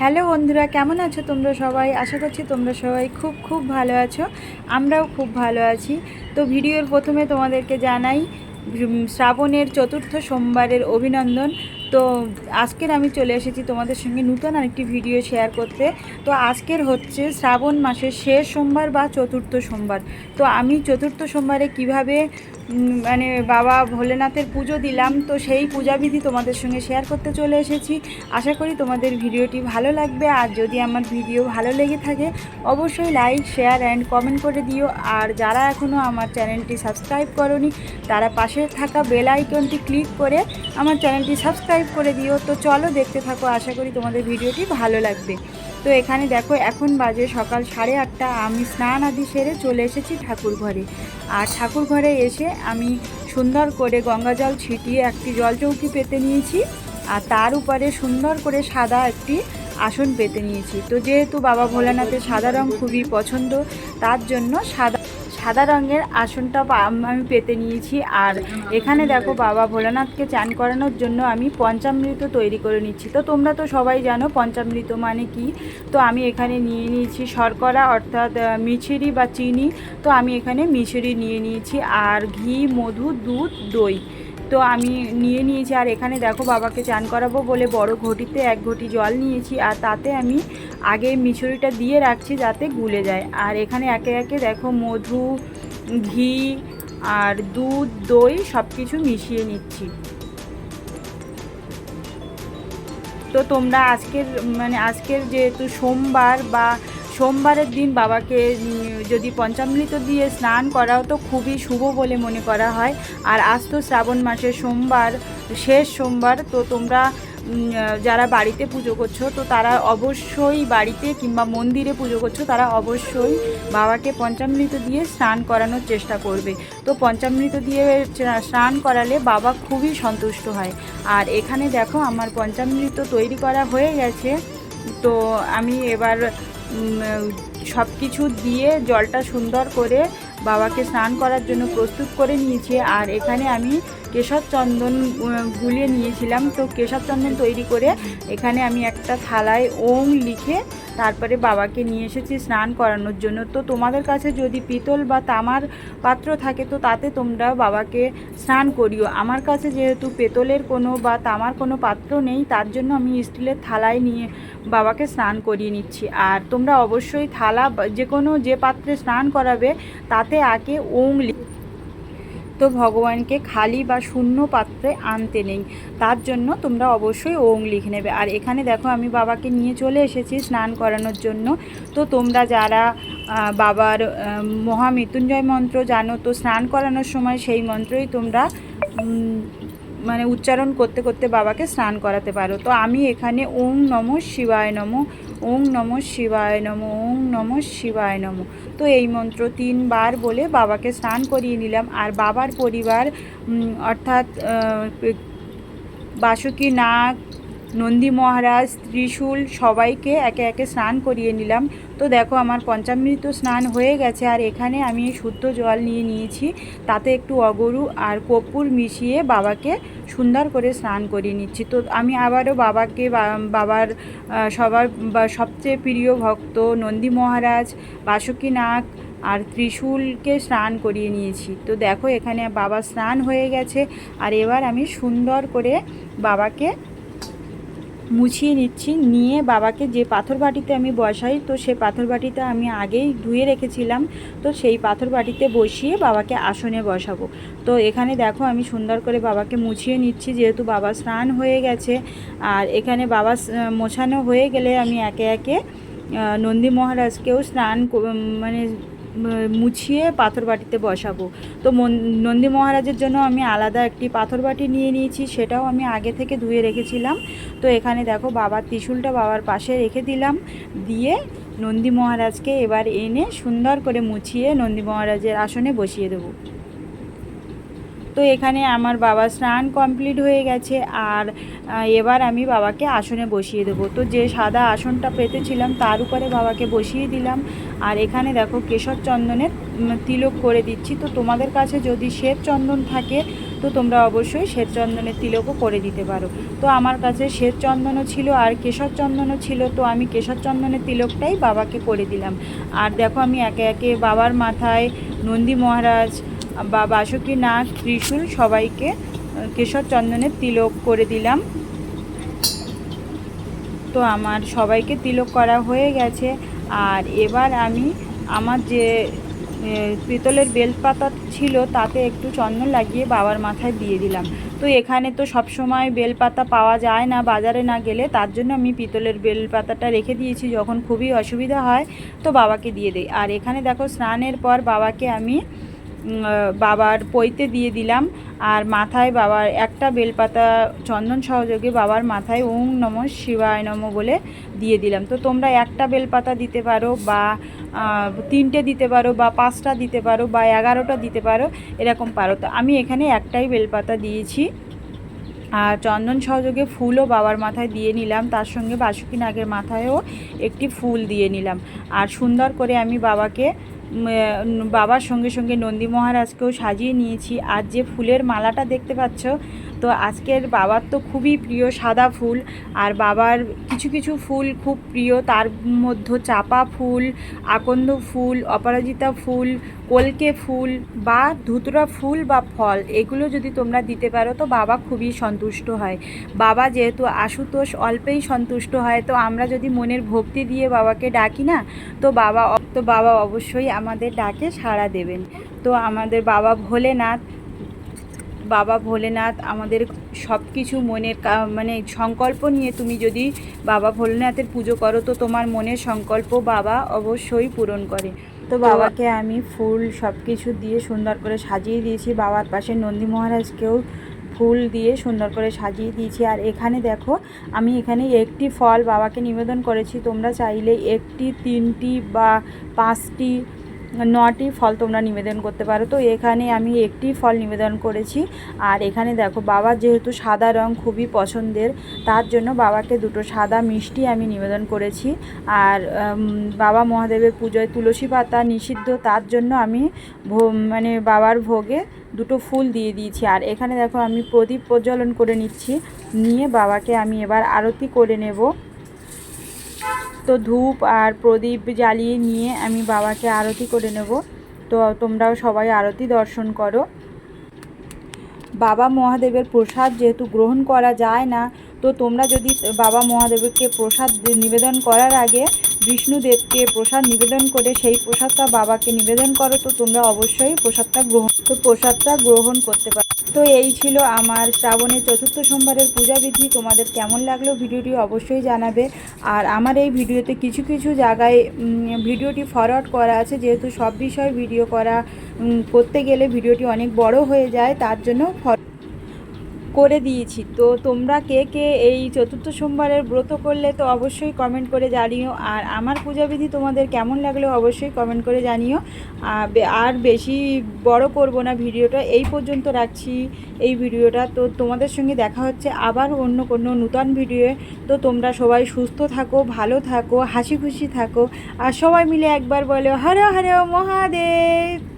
Hello বন্ধুরা, কেমন আছো তোমরা সবাই? আশা করছি তোমরা সবাই খুব খুব ভালো আছো। আমরাও খুব ভালো আছি। তো ভিডিওর প্রথমে তোমাদেরকে জানাই শ্রাবণের চতুর্থ সোমবারের অভিনন্দন। তো আজকের আমি চলে এসেছি তোমাদের সঙ্গে নূতন আরেকটি ভিডিও শেয়ার করতে। তো আজকের হচ্ছে শ্রাবণ মাসের শেষ সোমবার বা চতুর্থ সোমবার। তো আমি চতুর্থ সোমবারে কীভাবে মানে বাবা ভোলেনাথের পুজো দিলাম, তো সেই পূজাবিধি তোমাদের সঙ্গে শেয়ার করতে চলে এসেছি। আশা করি তোমাদের ভিডিওটি ভালো লাগবে, আর যদি আমার ভিডিও ভালো লেগে থাকে, অবশ্যই লাইক শেয়ার অ্যান্ড কমেন্ট করে দিও। আর যারা এখনও আমার চ্যানেলটি সাবস্ক্রাইব করনি, তারা পাশে থাকা বেল আইকনটি ক্লিক করে আমার চ্যানেলটি সাবস্ক্রাইব করে দিও। তো চলো দেখতে থাকো, আশা করি তোমাদের ভিডিওটি ভালো লাগবে। তো এখানে দেখো, এখন বাজে সকাল সাড়ে আটটা। আমি স্নান আদি সেরে চলে এসেছি ঠাকুর ঘরে। আর ঠাকুর ঘরে এসে আমি সুন্দর করে গঙ্গা জল ছিটিয়ে একটি জলচৌকি পেতে নিয়েছি। আর তার উপরে সুন্দর করে সাদা একটি আসন পেতে নিয়েছি। তো যেহেতু বাবা ভোলানাথের সাদা রং খুবই পছন্দ, তার জন্য সাদা সাদা রঙের আসনটা আমি পেতে নিয়েছি। আর এখানে দেখো বাবা ভোলানাথকে চান করানোর জন্য আমি পঞ্চামৃত তৈরি করে নিচ্ছি। তো তোমরা তো সবাই জানো পঞ্চামৃত মানে কি? তো আমি এখানে নিয়ে নিয়েছি শর্করা, অর্থাৎ মিছিরি বা চিনি। তো আমি এখানে মিছিরি নিয়ে নিয়েছি। আর ঘি, মধু, দুধ, দই। তো আমি নিয়ে নিয়েছি। আর এখানে দেখো বাবাকে চান করাবো বলে বড় ঘটিতে এক ঘটি জল নিয়েছি। আর তাতে আমি আগে মিছরিটা দিয়ে রাখছি যাতে গুলে যায়। আর এখানে একে একে দেখো মধু, ঘি আর দুধ, দই সব কিছু মিশিয়ে নিচ্ছি। তো তোমরা আজকের মানে আজকের যেহেতু সোমবার বা সোমবারের দিন বাবাকে যদি পঞ্চামৃত দিয়ে স্নান করাও তো খুবই শুভ বলে মনে করা হয়। আর আজ তো শ্রাবণ মাসের সোমবার, শেষ সোমবার, তো তোমরা যারা বাড়িতে পুজো করছ, তো তারা অবশ্যই বাড়িতে কিংবা মন্দিরে পুজো করছ, তারা অবশ্যই বাবাকে পঞ্চামৃত দিয়ে স্নান করানোর চেষ্টা করবে। তো পঞ্চামৃত দিয়ে স্নান করালে বাবা খুবই সন্তুষ্ট হয়। আর এখানে দেখো আমার পঞ্চামৃত তৈরি করা হয়ে গেছে। তো আমি এবার সব কিছু দিয়ে জলটা সুন্দর করে বাবাকে স্নান করার জন্য প্রস্তুত করে নিয়েছি। আর এখানে আমি কেশর চন্দন গুলিয়ে নিয়েছিলাম। তো কেশর চন্দন তৈরি করে এখানে আমি একটা থালায় ওং লিখে তারপরে বাবাকে নিয়ে এসেছি স্নান করানোর জন্য। তো তোমাদের কাছে যদি পিতল বা তামার পাত্র থাকে, তো তাতে তোমরা বাবাকে স্নান করিও। আমার কাছে যেহেতু পেতলের কোনো বা তামার কোনো পাত্র নেই, তার জন্য আমি স্টিলের থালায় নিয়ে বাবাকে স্নান করিয়ে নিচ্ছি। আর তোমরা অবশ্যই থালা যে কোনো যে পাত্রে স্নান করাবে, তাতে আগে ওং লি- তো ভগবানকে খালি বা শূন্য পাত্রে আনতে নেই। তার জন্য তোমরা অবশ্যই ওং লিখে নেবে। আর এখানে দেখো আমি বাবাকে নিয়ে চলে এসেছি স্নান করানোর জন্য। তো তোমরা যারা বাবার মহামৃত্যুঞ্জয় মন্ত্র জানো, তো স্নান করানোর সময় সেই মন্ত্রই তোমরা মানে উচ্চারণ করতে করতে বাবাকে স্নান করাতে পারো। তো আমি এখানে ওং নম শিবায় নম ওং নম শিবায় নম, ওং নম শিবায় নম। তো এই মন্ত্র তিনবার বলে বাবাকে স্নান করিয়ে নিলাম। আর বাবার পরিবার অর্থাৎ বাসুকি নাগ নন্দী মহারাজ ত্রিশূল সবাইকে একে একে স্নান করিয়ে নিলাম। তো দেখো আমার পঞ্চামৃত স্নান হয়ে গেছে আর এখানে আমি শুদ্ধ জল নিয়ে নিয়েছি। তাতে একটু অগরু আর কর্পূর মিশিয়ে বাবাকে সুন্দর করে স্নান করিয়ে নিচ্ছি। তো আমি আবারও বাবাকে বাবার সবার সবচেয়ে প্রিয় ভক্ত নন্দী মহারাজ, বাসুকি নাগ আর ত্রিশূলকে স্নান করিয়ে নিয়েছি। তো দেখো এখানে বাবা স্নান হয়ে গেছে। আর এবার আমি সুন্দর করে বাবাকে মুছিয়ে নিচ্ছি। নিয়ে বাবাকে যে পাথর বাটিতে আমি বসাই, তো সেই পাথর বাটিটা আমি আগেই ধুয়ে রেখেছিলাম। তো সেই পাথর বাটিতে বসিয়ে বাবাকে আসনে বসাবো। তো এখানে দেখো আমি সুন্দর করে বাবাকে মুছিয়ে নিচ্ছি, যেহেতু বাবা স্নান হয়ে গেছে। আর এখানে বাবা মোছানো হয়ে গেলে আমি একে একে নন্দী মহারাজকেও স্নান মানে মুছিয়ে পাথর বাটিতে বসাবো। তো নন্দী মহারাজের জন্য আমি আলাদা একটি পাথর বাটি নিয়ে নিয়েছি, সেটাও আমি আগে থেকে ধুয়ে রেখেছিলাম। তো এখানে দেখো বাবার ত্রিশুলটা বাবার পাশে রেখে দিলাম, দিয়ে নন্দী মহারাজকে এবার এনে সুন্দর করে মুছিয়ে নন্দী মহারাজের আসনে বসিয়ে দেবো। তো এখানে আমার বাবা স্নান কমপ্লিট হয়ে গেছে আর এবার আমি বাবাকে আসনে বসিয়ে দেবো। তো যে সাদা আসনটা পেতেছিলাম তার উপরে বাবাকে বসিয়ে দিলাম। আর এখানে দেখো কেশর চন্দনের তিলক করে দিচ্ছি। তো তোমাদের কাছে যদি শ্বেত চন্দন থাকে, তো তোমরা অবশ্যই শ্বেত চন্দনের তিলকও করে দিতে পারো। তো আমার কাছে শ্বেত চন্দনও ছিল আর কেশর চন্দনও ছিল। তো আমি কেশর চন্দনের তিলকটাই বাবাকে করে দিলাম। আর দেখো আমি একে একে বাবার মাথায় নন্দী মহারাজ বা বাসুকী নাগ ত্রিশূল সবাইকে কেশর চন্দনের তিলক করে দিলাম। তো আমার সবাইকে তিলক করা হয়ে গেছে। আর এবার আমি আমার যে পিতলের বেলপাতা ছিল তাতে একটু চন্দন লাগিয়ে বাবার মাথায় দিয়ে দিলাম। তো এখানে তো সব সময় বেলপাতা পাওয়া যায় না বাজারে না গেলে, তার জন্য আমি পিতলের বেলপাতাটা রেখে দিয়েছি। যখন খুবই অসুবিধা হয়, তো বাবাকে দিয়ে দিই। আর এখানে দেখো স্নানের পর বাবাকে আমি বাবার পইতে দিয়ে দিলাম। আর মাথায় বাবার একটা বেলপাতা চন্দন সহযোগে বাবার মাথায় ওং নম শিবায় নম বলে দিয়ে দিলাম। তো তোমরা একটা বেলপাতা দিতে পারো বা তিনটে দিতে পারো বা পাঁচটা দিতে পারো বা এগারোটা দিতে পারো, এরকম পারো। তো আমি এখানে একটাই বেলপাতা দিয়েছি। আর চন্দন সহযোগে ফুলও বাবার মাথায় দিয়ে নিলাম। তার সঙ্গে বাসুকি নাগের মাথায়ও একটি ফুল দিয়ে নিলাম। আর সুন্দর করে আমি বাবাকে বাবার সঙ্গে সঙ্গে নন্দী মহারাজকেও সাজিয়ে নিয়েছি। আর যে ফুলের মালাটা দেখতে পাচ্ছ তো আজকের বাবার তো খুবই প্রিয় সাদা ফুল আর বাবার কিছু কিছু ফুল খুব প্রিয়। তার মধ্যে চাপা ফুল, আকন্দ ফুল, অপরাজিতা ফুল, কলকে ফুল বা ধুতরা ফুল বা ফল এগুলো যদি তোমরা দিতে পারো তো বাবা খুবই সন্তুষ্ট হয়। বাবা যেহেতু আশুতোষ অল্পেই সন্তুষ্ট হয় তো আমরা যদি মনের ভক্তি দিয়ে বাবাকে ডাকি না তো বাবা তো বাবা অবশ্যই আমাদের ডাকে সাড়া দেবেন। তো আমাদের বাবা ভোলেনাথ বাবা ভোলেনাথ আমাদের সব কিছু মনের মানে সংকল্প নিয়ে তুমি যদি বাবা ভোলেনাথের পুজো করো তো তোমার মনের সংকল্প বাবা অবশ্যই পূরণ করে। তো বাবাকে আমি ফুল সব কিছু দিয়ে সুন্দর করে সাজিয়ে দিয়েছি। বাবার পাশে নন্দী মহারাজকেও ফুল দিয়ে সুন্দর করে সাজিয়ে দিয়েছি। আর এখানে দেখো আমি এখানে একটি ফল বাবাকে নিবেদন করেছি। তোমরা চাইলে একটি তিনটি বা পাঁচটি নটি ফল তোমরা নিবেদন করতে পারো। তো এখানে আমি একটি ফল নিবেদন করেছি। আর এখানে দেখো, বাবা যেহেতু সাদা রং খুবই পছন্দের, তার জন্য বাবাকে দুটো সাদা মিষ্টি আমি নিবেদন করেছি। আর বাবা মহাদেবের পুজোয় তুলসী পাতা নিষিদ্ধ, তার জন্য আমি মানে বাবার ভোগে দুটো ফুল দিয়ে দিয়েছি। আর এখানে দেখো, আমি প্রদীপ প্রজ্বলন করে নিচ্ছি। নিয়ে বাবাকে আমি এবার আরতি করে নেব। তো ধূপ আর প্রদীপ জ্বালিয়ে নিয়ে আমি বাবাকে আরতি করে নেব। তো তোমরাও সবাই আরতি দর্শন করো। বাবা মহাদেবের প্রসাদ যেহেতু গ্রহণ করা যায় না, তো তোমরা যদি বাবা মহাদেবকে প্রসাদ নিবেদন করার আগে বিষ্ণুদেবকে প্রসাদ নিবেদন করে সেই প্রসাদটা বাবাকে নিবেদন করো, তো তোমরা অবশ্যই প্রসাদটা গ্রহণ তো প্রসাদটা গ্রহণ করতে পারো। তো এই ছিল আমার শ্রাবণের চতুর্থ সোমবারের পূজাবিধি তোমাদের কেমন লাগল ভিডিওটি অবশ্যই জানাবে। আর আমার এই ভিডিওতে কিছু কিছু জায়গায় ভিডিওটি ফরওয়ার্ড করা আছে, যেহেতু সব বিষয়ে ভিডিও করা করতে গেলে ভিডিওটি অনেক বড় হয়ে যায়, তার জন্য করে দিয়েছি। তো তোমরা কে কে এই চতুর্থ সোমবারের ব্রত করলে তো অবশ্যই কমেন্ট করে জানিও। আর আমার পূজাবিধি তোমাদের কেমন লাগল অবশ্যই কমেন্ট করে জানিও। আর বেশি বড় করব না ভিডিওটা, এই পর্যন্ত রাখছি এই ভিডিওটা। তো তোমাদের সঙ্গে দেখা হচ্ছে আবার অন্য কোনো নূতন ভিডিওয়ে। তো তোমরা সবাই সুস্থ থাকো, ভালো থাকো হাসি খুশি থাকো। আর সবাই মিলে একবার বলো, হরে হর মহাদেব।